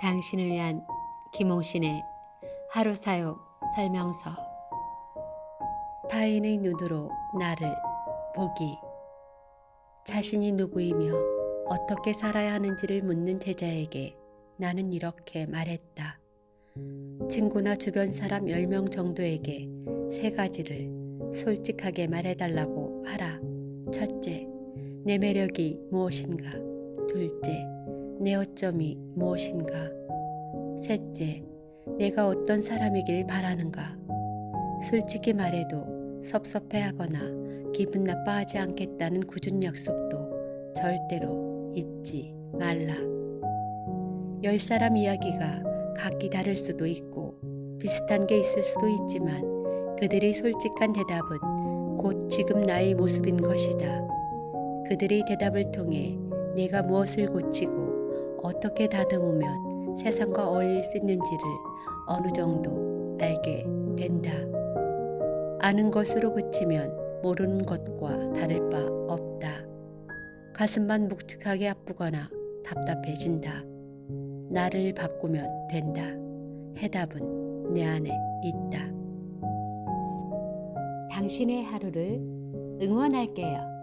당신을 위한 김홍신의 하루 사용 설명서 타인의 눈으로 나를 보기 자신이 누구이며 어떻게 살아야 하는지를 묻는 제자에게 나는 이렇게 말했다. 친구나 주변 사람 10명 정도에게 세 가지를 솔직하게 말해달라고 하라. 첫째, 내 매력이 무엇인가? 둘째, 내 어점이 무엇인가? 셋째, 내가 어떤 사람이길 바라는가? 솔직히 말해도 섭섭해하거나 기분 나빠하지 않겠다는 굳은 약속도 절대로 잊지 말라. 열 사람 이야기가 각기 다를 수도 있고 비슷한 게 있을 수도 있지만 그들의 솔직한 대답은 곧 지금 나의 모습인 것이다. 그들의 대답을 통해 내가 무엇을 고치고 어떻게 다듬으면 세상과 어울릴 수 있는지를 어느 정도 알게 된다. 아는 것으로 그치면 모르는 것과 다를 바 없다. 가슴만 묵직하게 아프거나 답답해진다. 나를 바꾸면 된다. 해답은 내 안에 있다. 당신의 하루를 응원할게요.